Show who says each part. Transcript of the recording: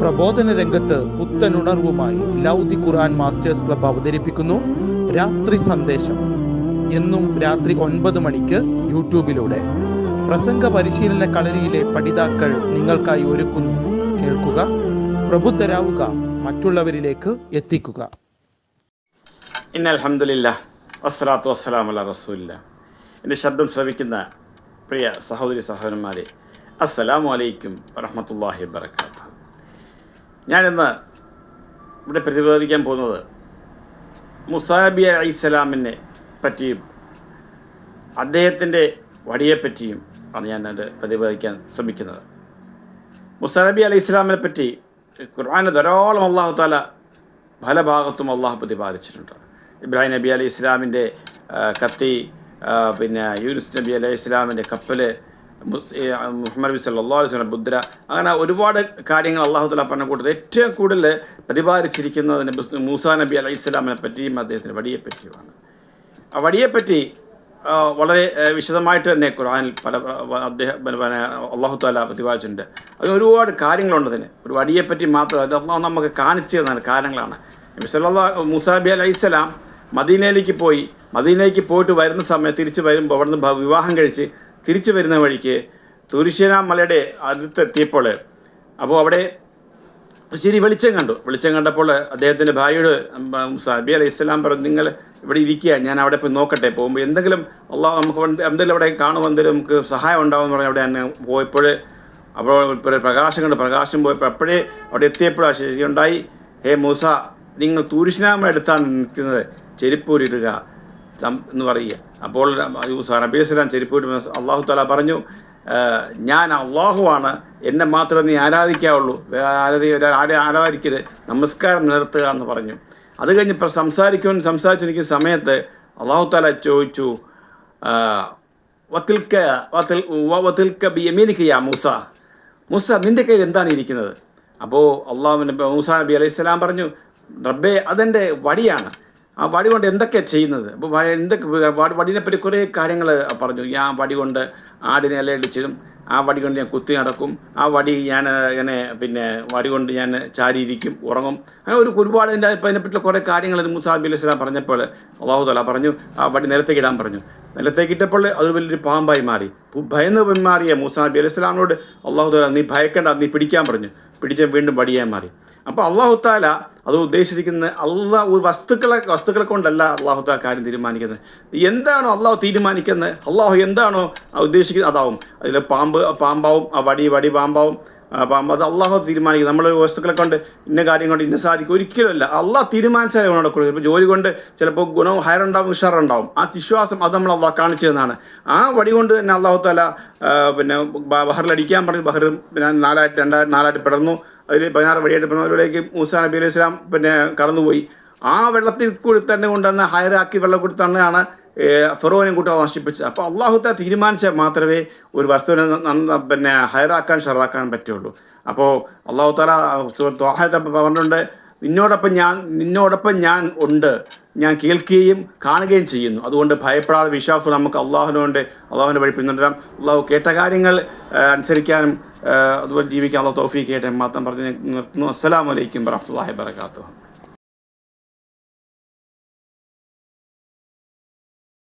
Speaker 1: പ്രബോധന രംഗത്ത് പുത്തനുണർവുമായി ലൗദി ഖുർആൻ masters club അവതരിപ്പിക്കുന്നു. രാത്രി സന്ദേശം. എന്നും രാത്രി ഒൻപത് മണിക്ക് യൂട്യൂബിലൂടെ. പ്രസംഗ പരിശീലന കളരിയിലെ പഠിതാക്കൾ നിങ്ങൾക്കായി ഒരുക്കുന്നു. കേൾക്കുക പ്രബുദ്ധരാവുക മറ്റുള്ളവരിലേക്ക് എത്തിക്കുക.
Speaker 2: വസ്സലാത്തു ശബ്ദം ശ്രവിക്കുന്ന പ്രിയ സഹോദരി സഹോദരന്മാരെ അസ്സലാമു അലൈക്കും വറഹമത്തല്ലാഹി വബർക്കാത്തു ഞാനിന്ന് ഇവിടെ പ്രതിപാദിക്കാൻ പോകുന്നത് മുസാബി അലൈഹിസ്സലാമിനെ പറ്റിയും അദ്ദേഹത്തിന്റെ വടിയെപ്പറ്റിയും ആണ് ഞാൻ അത് പ്രതിപാദിക്കാൻ ശ്രമിക്കുന്നത്. മുസാബി അലൈഹി ഇസ്ലാമിനെ പറ്റി ഖുർആാന് ധാരാളം അള്ളാഹു താല പല ഭാഗത്തും അള്ളാഹു പ്രതിപാദിച്ചിട്ടുണ്ട്. ഇബ്രാഹിം നബി അലൈഹി ഇസ്ലാമിന്റെ കത്തി പിന്നെ യൂനുസ് നബി അലൈഹി ഇസ്ലാമിന്റെ കപ്പൽ മുഹമ്മദ് സല്ലാ അലൈഹി സ്വലം ബുദ്ര അങ്ങനെ ഒരുപാട് കാര്യങ്ങൾ അള്ളാഹു താല പറഞ്ഞ കൂട്ടത്തിൽ ഏറ്റവും കൂടുതൽ പ്രതിപാദിച്ചിരിക്കുന്നതിന് മൂസ നബി അലൈഹി ഇസ്ലാമിനെ പറ്റിയും അദ്ദേഹത്തിന്റെ വടിയെ പറ്റിയുമാണ് ആ വടിയെപ്പറ്റി വളരെ വിശദമായിട്ട് തന്നെ ഖുർആനിൽ പല അദ്ദേഹം പിന്നെ പിന്നെ അള്ളാഹു താല പ്രതിപാദിച്ചിട്ടുണ്ട്. അതിന് ഒരുപാട് കാര്യങ്ങളുണ്ട് അതിന്. ഒരു വടിയെപ്പറ്റി മാത്രം അത് അള്ളാഹു നമുക്ക് കാണിച്ചു തന്ന കാരണങ്ങളാണ്. സല്ലല്ലാഹു മുസാബി അലൈഹിസ്സലാം മദീനയിലേക്ക് പോയി. മദീനയിലേക്ക് പോയിട്ട് വരുന്ന സമയത്ത് തിരിച്ച് വരുമ്പോൾ അവിടുന്ന് വിവാഹം കഴിച്ച് തിരിച്ചു വരുന്ന വഴിക്ക് തുരിശന മലയുടെ അടുത്തെത്തിയപ്പോൾ അപ്പോൾ അവിടെ ശരി വെളിച്ചം കണ്ടു. വെളിച്ചം കണ്ടപ്പോൾ അദ്ദേഹത്തിന്റെ ഭാര്യയോട് സബി അലൈഹി ഇസ്ലാം പറഞ്ഞു നിങ്ങൾ ഇവിടെ ഇരിക്കുക ഞാൻ അവിടെ പോയി നോക്കട്ടെ. പോകുമ്പോൾ എന്തെങ്കിലും അള്ളാഹ് നമുക്ക് എന്ത് എന്തെങ്കിലും അവിടെ കാണുമ്പോൾ എന്തെങ്കിലും നമുക്ക് സഹായം ഉണ്ടാവുമെന്ന് പറഞ്ഞ് അവിടെ തന്നെ പോയപ്പോൾ അപ്പോൾ പ്രകാശം കണ്ടു. പ്രകാശം പോയപ്പോൾ അപ്പോഴേ അവിടെ എത്തിയപ്പോഴാണ് ശരിയുണ്ടായി. ഹേ മൂസ നിങ്ങൾ തൂരിശനാമ എടുത്താണ് നിൽക്കുന്നത്. ചെരുപ്പൂരിടുക. എന്ന് പറയുക. അപ്പോൾ നബി ഇസ്ലാം ചെരുപ്പൂരി അള്ളാഹു താല പറഞ്ഞു ഞാൻ അള്ളാഹുവാണ് എന്നെ മാത്രമേ നീ ആരാധിക്കാവുള്ളൂ. ആരാധി ആരെ ആരാധിക്കരുത്. നമസ്കാരം നിർത്തുക എന്ന് പറഞ്ഞു. അത് കഴിഞ്ഞ് ഇപ്പം സംസാരിക്കുവാൻ സംസാരിച്ചിരിക്കുന്ന സമയത്ത് അള്ളാഹു താല ചോദിച്ചു വത്തിൽക്ക വത്തിൽ വത്തിൽക്ക ബിയമീനിക്ക് യാ മൂസ? മൂസ നിന്റെ കയ്യിൽ എന്താണ് ഇരിക്കുന്നത്? അപ്പോൾ അള്ളാഹു മൂസ നബി അലൈഹി സ്വലാം പറഞ്ഞു റബ്ബേ അതെന്റെ വടിയാണ്. ആ വടി കൊണ്ട് എന്തൊക്കെയാണ് ചെയ്യുന്നത് അപ്പോൾ എന്തൊക്കെ വടിനെപ്പറ്റി വടിനെ കുറേ കാര്യങ്ങൾ പറഞ്ഞു. ഞാൻ വടി കൊണ്ട് ആടിനെ ഇലയടിച്ചിടും. ആ വടി കൊണ്ട് ഞാൻ കുത്തി നടക്കും. ആ വടി ഞാൻ ഇങ്ങനെ പിന്നെ വടി കൊണ്ട് ഞാൻ ചാരിയിരിക്കും ഉറങ്ങും. അങ്ങനെ ഒരു ഒരുപാട് അതിന്റെ അതിനെപ്പറ്റിയുള്ള കുറേ കാര്യങ്ങൾ മുസാബി അലൈഹി സ്വലാം പറഞ്ഞപ്പോൾ അള്ളാഹുദല പറഞ്ഞു. ആ വടി നിലത്തേക്ക് ഇടാൻ പറഞ്ഞു. നിലത്തേക്ക് ഇട്ടപ്പോൾ അത് വലിയൊരു പാമ്പായി മാറി. ഭയന്ന് പിന്മാറിയ മൂസാ നബി അലൈഹി സ്വലാമിനോട് അള്ളാഹു നീ ഭയക്കേണ്ട നീ പിടിക്കാൻ പറഞ്ഞു. പിടിച്ച വീണ്ടും വടിയായി മാറി. അപ്പോൾ അള്ളാഹു താല അത് ഉദ്ദേശിച്ചിരിക്കുന്നത് അള്ളാഹ് ഒരു വസ്തുക്കളെ വസ്തുക്കളെ കൊണ്ടല്ല അള്ളാഹു ആ കാര്യം തീരുമാനിക്കുന്നത്. എന്താണോ അള്ളാഹു തീരുമാനിക്കുന്നത്? അള്ളാഹു എന്താണോ ഉദ്ദേശിക്കുന്നത് അതാവും. അതിൽ പാമ്പ് പാമ്പാവും ആ വടി വടി പാമ്പാവും പാമ്പ് അത് അള്ളാഹു തീരുമാനിക്കും നമ്മൾ വസ്തുക്കളെ കൊണ്ട് ഇന്ന കാര്യം കൊണ്ട് ഇന്ന സാധിക്കും. ഒരിക്കലുമല്ല അള്ളാഹ് തീരുമാനിച്ചാലേ ഗുണം കൊടുക്കും ഇപ്പോൾ ജോലി കൊണ്ട് ചിലപ്പോൾ ഗുണവും ഹയറുണ്ടാവും ഉഷാറുണ്ടാവും. ആ വിശ്വാസം അത് നമ്മൾ അള്ളാഹ് കാണിച്ചു തന്നാണ്. ആ വടി കൊണ്ട് തന്നെ അള്ളാഹു താല പിന്നെ ബഹറിലടിക്കാൻ പറഞ്ഞു. ബഹറും പിന്നെ നാലായിട്ട് രണ്ടായിട്ട് നാലായിട്ട് പിടർന്നു. അതിൽ പതിനാറ് വഴിയായിട്ട് പിടർന്നവരിലേക്ക് മൂസ നബി അലൈഹി സ്വലാം പിന്നെ കടന്നുപോയി. ആ വെള്ളത്തിൽ കൂടി തന്നെ കൊണ്ടുവന്ന് ഹയറാക്കി വെള്ളം കൂടി തന്നെയാണ് ഫെറോനും കൂട്ടി നശിപ്പിച്ചത്. അപ്പോൾ അള്ളാഹുത്ത തീരുമാനിച്ചാൽ മാത്രമേ ഒരു വസ്തുവിനെ പിന്നെ ഹയറാക്കാൻ ഷറാക്കാൻ പറ്റുള്ളൂ. അപ്പോൾ അള്ളാഹു താല പറഞ്ഞിട്ടുണ്ട് നിന്നോടൊപ്പം ഞാൻ നിന്നോടൊപ്പം ഞാൻ ഉണ്ട്. ഞാൻ കേൾക്കുകയും കാണുകയും ചെയ്യുന്നു. അതുകൊണ്ട് ഭയപ്പെടാതെ വിശ്വാസം നമുക്ക് അള്ളാഹുനോണ്ട് അള്ളാഹുവിന്റെ വഴി പിന്തുടരാം അള്ളാഹു കേട്ട കാര്യങ്ങൾ അനുസരിക്കാനും അതുപോലെ ജീവിക്കാൻ അള്ളാഹു തോഫീ കേട്ടെ മാത്രം പറഞ്ഞ് നിർത്തുന്നു. അസ്സലാമലൈക്കും വറഹമുല്ലാഹി വാബർക്കാത്തു